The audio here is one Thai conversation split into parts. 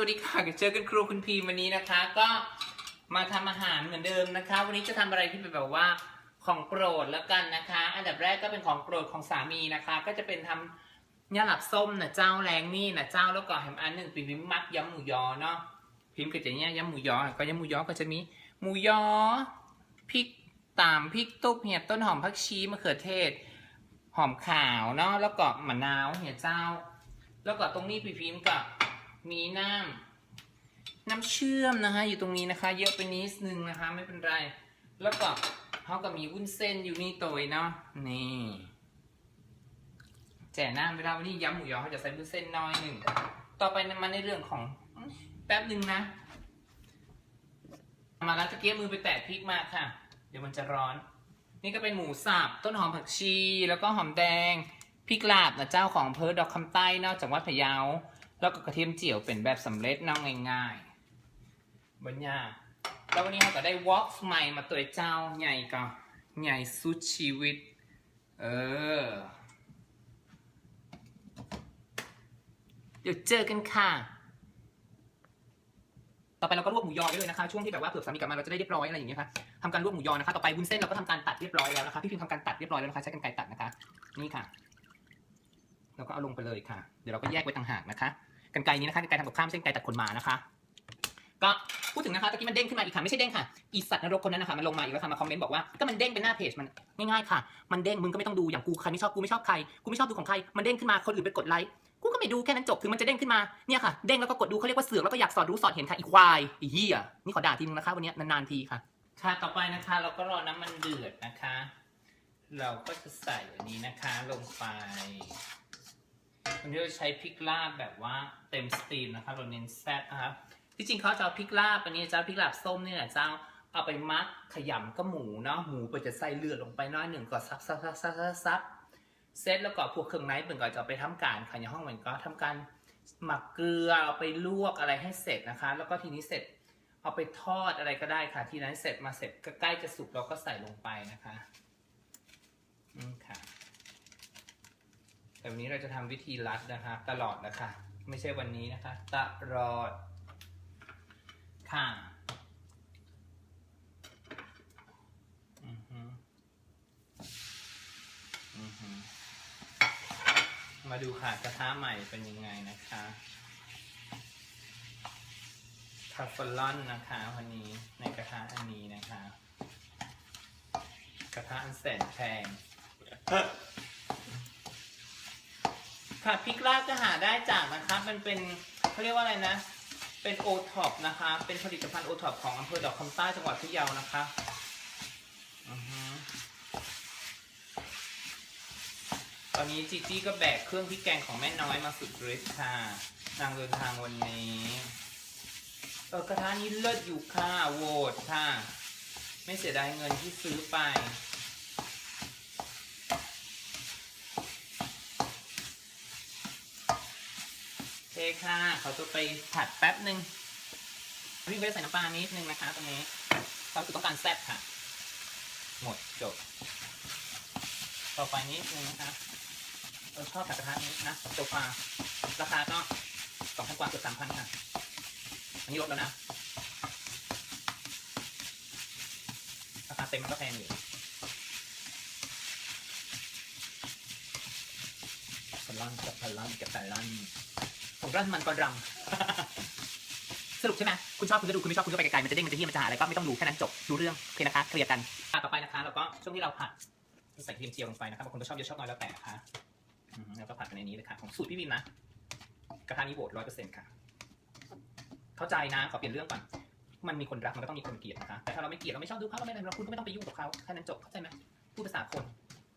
วัสดีค่ะเจอกันครูคุณพีวันนี้นะคะ ก็มาทำอาหารเหมือนเดิมนะคะ วันนี้จะทำอะไรที่เป็นแบบว่าของโปรดแล้วกันนะคะ อันดับแรกก็เป็นของโปรดของสามีนะคะ ก็จะเป็นทำเนี่ยหลับส้มนะเจ้าแรงนี่นะเจ้าแล้วก็แฮมอันหนึ่งป็นพิมพ์มักยำหมูยอเนาะพิมพ์ก็จะเนี่ยยำหมูยอก็ยำหมูยอก็จะมีหมูยอพริกตามพริกตุ๊บเหียบต้นหอมผักชีมะเขือเทศ หอมขาวเนาะแล้วก็มะนาวเหี่ยเจ้า แล้วก็ตรงนี้พี่พิมพ์กับ มีน้ำน้ำเชื่อมนะคะอยู่ตรงนี้นะคะ เยอะไปนิดนึงนะคะ ไม่เป็นไร แล้วก็เขาก็มีวุ้นเส้นอยู่นี่ตัวเนาะนี่แจ่น้ำเวลาวันนี้ยำหมูยอเขาจะใส่วุ้นเส้นน้อยหนึ่งต่อไปมาในเรื่องของแป๊บหนึ่งนะ มาแล้วตะเกียบมือไปแตะพริกมาค่ะ เดี๋ยวมันจะร้อน นี่ก็เป็นหมูสับต้นหอมผักชี แล้วก็หอมแดงพริกลาบนะเจ้าของอำเภอดอกคำใต้นอกจากวัดพะเยา แล้วก็กระเทียมเจียวเป็นแบบสำเร็จเนอกง่ายๆบรรยาแล้ววันนี้เราก็ได้วอล์กใหม่มาตัวเจ้าใหญ่ก็ใหญ่สุดชีวิต เออ เดี๋ยวเจอกันค่ะ ต่อไปเราก็ลวกหมูยอได้เลยนะคะ ช่วงที่แบบว่าเผื่อสามีกลับมาเราจะได้เรียบร้อยอะไรอย่างเงี้ยค่ะทำการลวกหมูยอนะคะ ต่อไปวุ้นเส้นเราก็ทำการตัดเรียบร้อยแล้วนะคะ พี่พิมพ์ทำการตัดเรียบร้อยแล้วนะคะ ใช้กรรไกรตัดนะคะ นี่ค่ะเราก็เอาลงไปเลยค่ะ เดี๋ยวเราก็แยกไว้ต่างหากนะคะ กรรไกรนี้นะคะกรรไกรทำกับข้ามเส้นไกรตัดขนหมานะคะ ก็พูดถึงนะคะตะกี้มันเด้งขึ้นมาอีกค่ะไม่ใช่เด้งค่ะอีสัตว์นรกคนนั้นนะคะมันลงมาอีกแล้วค่ะมาคอมเมนต์บอกว่าก็มันเด้งเป็นหน้าเพจมันง่ายๆค่ะมันเด้งมึงก็ไม่ต้องดูอย่างกูใครไม่ชอบกูไม่ชอบใครกูไม่ชอบดูของใครมันเด้งขึ้นมาคนอื่นไปกดไลค์กูก็ไม่ดูแค่นั้นจบถึงมันจะเด้งขึ้นมาเนี่ยค่ะเด้งแล้วก็กดดูเขาเรียกว่าเสือกแล้วก็อยากสอดรู้สอดเห็นค่ะอีควายอีเหี้ยนี่ขอด่าทีนึงนะคะวันนี้นานๆทีค่ะค่ะต่อไปนะคะ เราก็รอน้ำมันเดือดนะคะ เราก็จะใส่อันนี้นะคะลงไป วันนี้เราใช้พริกลาบแบบว่าเต็มสตรีมนะคะเราเน้นแซ่บนะคะที่จริงเขาจะเอาพริกลาบอันนี้จะเอาพริกลาบส้มเนี่ยนะเจ้าเอาไปมักขยำก็หมูเนาะหมูไปจะใส่เลือดลงไปน้อยหนึ่งก็ซับซับซับซับซับซับเสร็จแล้วก็พวกเครื่องในเหมือนก็จะไปทำการค่ะในห้องเหมือนก็ทำการหมักเกลือเอาไปลวกอะไรให้เสร็จนะคะ แล้วก็ทีนี้เสร็จเอาไปทอดอะไรก็ได้ค่ะ ทีนั้นเสร็จมาเสร็จใกล้จะสุกเราก็ใส่ลงไปนะคะ อืมค่ะ แต่วันนี้เราจะทำวิธีรัดนะคะ ตลอดนะคะ ไม่ใช่วันนี้นะคะ ตลอดค่ะมาดูค่ะกระทะใหม่เป็นยังไงนะคะคาฟลอนนะคะวันนี้ในกระทะอันนี้นะคะ กระทะอันแสนแพง ค่ะพริกลาบจะหาได้จากนะคะ มันเป็นเขาเรียกว่าอะไรนะ เป็นโอท็อปนะคะ เป็นผลิตภัณฑ์โอท็อปของอำเภอดอกคำใต้จังหวัดพะเยานะคะอือฮึตอนนี้จีจี้ก็แบกเครื่องพริกแกงของแม่น้อยมาสุดฤทธิ์ค่ะ นางเดินทางวันนี้เออกระทะนี้เลิศอยู่ค่ะโหวตค่ะ ไม่เสียดายเงินที่ซื้อไป โอเคค่ะเขาจะไปผัดแป๊บหนึ่งพี่เวสใส่น้ำปลานิดนึงนะคะตรงนี้เราคือต้องการแซ่บค่ะ หมดจบ ต่อไปนิดนึงนะคะเราชอบผัดกระทะนี้นะโซฟาราคาก็สองพันกว่าเกือบสามพันค่ะ อันนี้ลดแล้วนะ ราคาเต็มก็แพงอยู่พลันกับพลันกับพลั นผมรันมันก่อนรำสรุปใช่ไหมคุณชอบคุณก็ดูคุณไม่ชอบคุณก็ไปไกลๆมันจะเด้งมันจะเฮี้ยมันจะหาอะไรก็ไม่ต้องดูแค่นั้นจบรู้เรื่องโอเคนะคะเคลียร์กันอะต่อไปนะคะแล้วก็ช่วงที่เราผัดใส่กระเทียมเจียวลงไปนะครับบางคนก็ชอบเยอะชอบน้อยแล้วแต่นะคะอืมแล้วก็ผัดกันในนี้เลยค่ะของสูตรพี่วินนะกระทะนี้โหวตร้อยเปอร์เซ็นต์ค่ะ เข้าใจนะขอเปลี่ยนเรื่องก่อนมันมีคนรักมันก็ต้องมีคนเกลียดนะคะแต่ถ้าเราไม่เกลียดเราไม่ชอบดูเขาเราไม่อะไรเราคุณก็ไม่ต้องไปยุ่งกับเขาแค่นั้นจบเข้าใจไหมพูดภาษาคน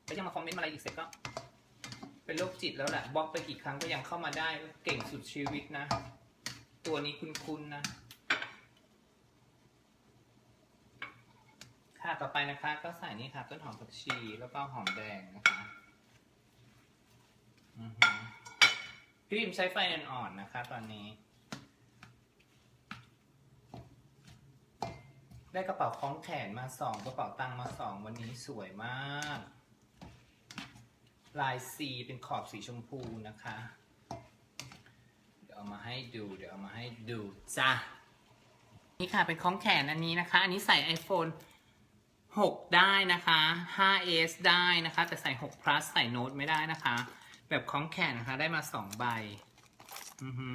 แล้วยังมาคอมเมนต์มาอะไรอีกเสร็จก็ เป็นโรคจิตแล้วแหละบล็อกไปกี่ครั้งก็ยังเข้ามาได้ เก่งสุดชีวิตนะ ตัวนี้คุณๆนะ ค่ะต่อไปนะคะ ก็ใส่นี่ค่ะ ต้นหอมผักชีแล้วก็หอมแดงนะคะพี่พิมใช้ไฟอ่อนๆนะคะ ตอนนี้ ได้กระเป๋าคล้องแขนมาสองกระเป๋าตังค์มาสองวันนี้สวยมาก ลายสีเป็นขอบสีชมพูนะคะ เดี๋ยวเอามาให้ดู เดี๋ยวเอามาให้ดูจ้านี่ค่ะเป็นของแขนอันนี้นะคะ อันนี้ใส่ iPhone 6 ได้นะคะ 5s ได้นะคะ แต่ใส่ 6 plus ใส่โน้ตไม่ได้นะคะ แบบของแขนนะคะได้มา 2 ใบ อือฮึ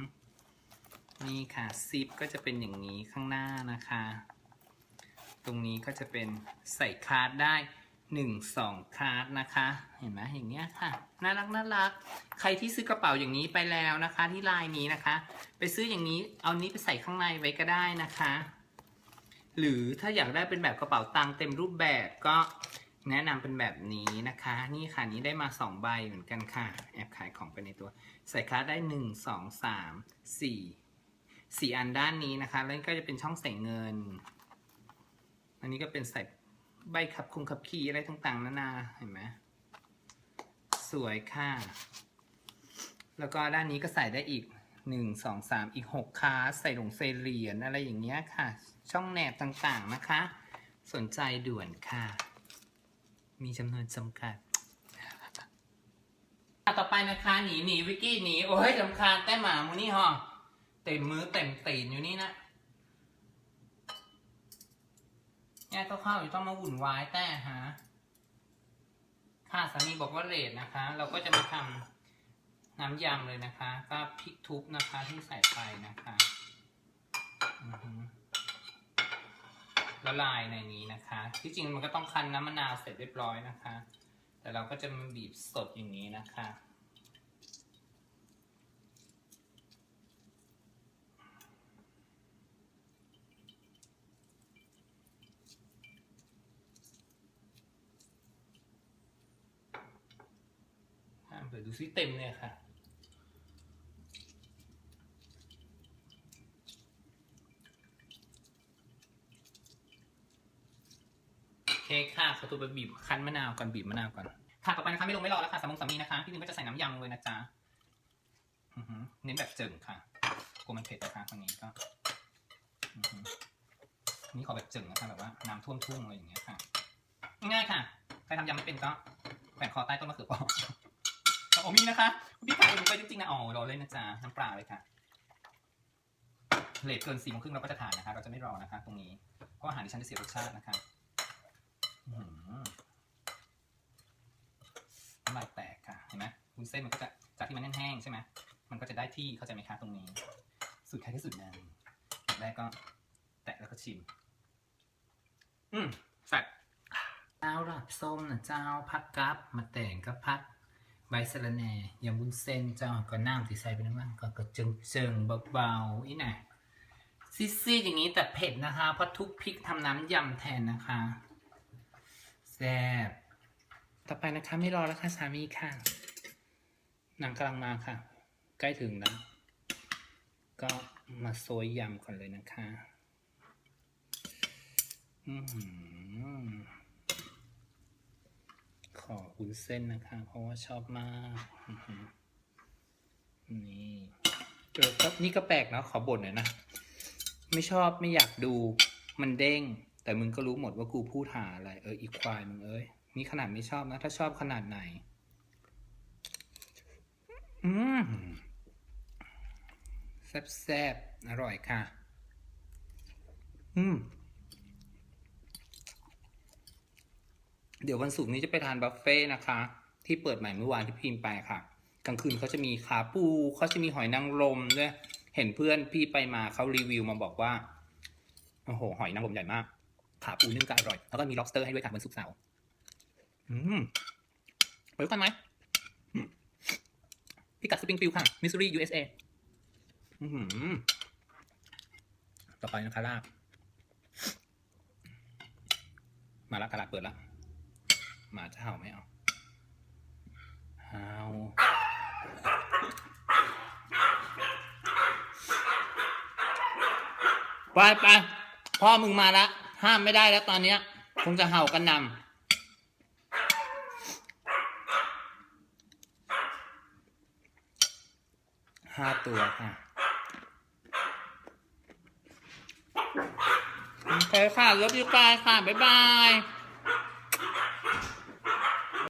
นี่ค่ะซิปก็จะเป็นอย่างนี้ข้างหน้านะคะ ตรงนี้ก็จะเป็นใส่คาร์ดได้ 1 2คาร์ดนะคะ เห็นไหมอย่างเงี้ยค่ะ น่ารักน่ารัก ใครที่ซื้อกระเป๋าอย่างนี้ไปแล้วนะคะ ที่ลายนี้นะคะ ไปซื้ออย่างนี้เอานี้ไปใส่ข้างในไว้ก็ได้นะคะ หรือถ้าอยากได้เป็นแบบกระเป๋าตังค์เต็มรูปแบบก็แนะนำเป็นแบบนี้นะคะ นี่ค่ะนี้ได้มา2ใบเหมือนกันค่ะ แอบขายของไปในตัว ใส่คาร์ดได้ 1 2 3 4 4 อันด้านนี้นะคะ แล้วก็จะเป็นช่องใส่เงิน อันนี้ก็เป็นใส่ ใบขับคงขับขี่อะไรต่างๆนานาเห็นไหมสวยค่ะ แล้วก็ด้านนี้ก็ใส่ได้อีกหนึ่งสองสามอีกหกคาใส่หลงใส่เหรียญอะไรอย่างเงี้ยค่ะ ช่องแหนบต่างๆนะคะ สนใจด่วนค่ะ มีจำนวนจำกัดต่อไปนะคะหนีหนีวิกกี้หนีโอ้ยลำคาญแต่หมามูนี่ฮะเต็มมือเต็มตีนอยู่นี่นะ เนี่ยก็เข้าอยู่ต้องมาวุ่นวายแต่ฮะค่ะสามีบอกว่าเลทนะคะ เราก็จะมาทำน้ำยำเลยนะคะ ก็พริกทุบนะคะที่ใส่ไปนะคะละลายในนี้นะคะ ที่จริงมันก็ต้องคั้นน้ำมะนาวเสร็จเรียบร้อยนะคะ แต่เราก็จะมาบีบสดอย่างนี้นะคะ อะเปิดดูซิเต็มเลยค่ะ โอเคค่ะขอตัวไปบีบคั้นมะนาวก่อนบีบมะนาวก่อน ค่ะต่อไปนะคะไม่ลงไม่รอแล้วค่ะสามงสามีนะคะพี่นึงก็จะใส่น้ำยำเลยนะจ๊ะเน้นแบบเจิ่งค่ะกลัวมันเผ็ดนะคะตรงนี้ก็นี่ขอแบบเจิ่งนะคะแบบว่าน้ำท่วมทุ่งอะไรอย่างเงี้ยค่ะ ง่ายค่ะ ใครทำยำไม่เป็นก็แขวนคอใต้ต้นมะเขือเปราะ อมีนะคะคุณพี่ขายเองไปจริงๆนะอ๋อรอเลยนะจ๊ะน้ำปลาเลยค่ะเลทเกินสี่โมงครึ่งเราก็จะทานนะคะ เราจะไม่รอนะคะ ตรงนี้เพราะอาหารดิฉันจะเสียรสชาตินะคะน้ำลายแตกค่ะเห็นไหมวุ้นเส้นมันก็จะจากที่มันแห้งๆใช่ไหมมันก็จะได้ที่เข้าใจไหมคะตรงนี้ สุดท้ายที่สุดนั้นแรกก็ แตะแล้วก็ชิม อืมแซ่บเจ้าหลับส้มนะเจ้าพักกับมาแต่งก็พัก ใบสะระแหน่ยำวุ้นเส้นเจ้าก็น้ำที่ใส่ไปนั่นบ้างก็กระเจิงเจิงเบาๆอีน่ะซีดๆอย่างนี้แต่เผ็ดนะคะ เพราะทุกพริกทำน้ำยำแทนนะคะแซ่บต่อไปนะคะไม่รอแล้วค่ะสามีค่ะหนังกำลังมาค่ะ ใกล้ถึงแล้ว ก็มาโซยยำก่อนเลยนะคะ อือหือขอ วุ้นเส้นนะคะ เพราะว่าชอบมากนี่เออก็นี่ก็แปลกเนาะขอบ่นหน่อยนะ ไม่ชอบไม่อยากดูมันเด้ง แต่มึงก็รู้หมดว่ากูพูดหาอะไร เอออีควายมึงเอ้ยนี่ขนาดไม่ชอบนะ ถ้าชอบขนาดไหน อืมแซ่บๆอร่อยค่ะ อืม เดี๋ยววันศุกร์นี้จะไปทานบุฟเฟ่์นะคะ ที่เปิดใหม่เมื่อวานที่พิมพ์ไปค่ะ กลางคืนเขาจะมีขาปูเขาจะมีหอยนางรมด้วยเห็นเพื่อนพี่ไปมาเขารีวิวมาบอกว่าโอ้โหหอยนางรมใหญ่มาก ขาปูนึ่งก็อร่อยแล้วก็มี lobster ให้ด้วยค่ะวันศุกร์เสาร์อืมไปด้วยกันไหมอืมพิกัดสปริงฟิลค่ะมิสซูรี USA อือหือต่อไปนะคะลาบมาละตลาดเปิดและ หมาจะเห่าไหมเอาเห่าไปไปพ่อมึงมาละห้ามไม่ได้แล้วตอนเนี้ย คงจะเห่ากันนำห้าตัวค่ะโอเคค่ะ love you bye ค่ะ บ๊ายบาย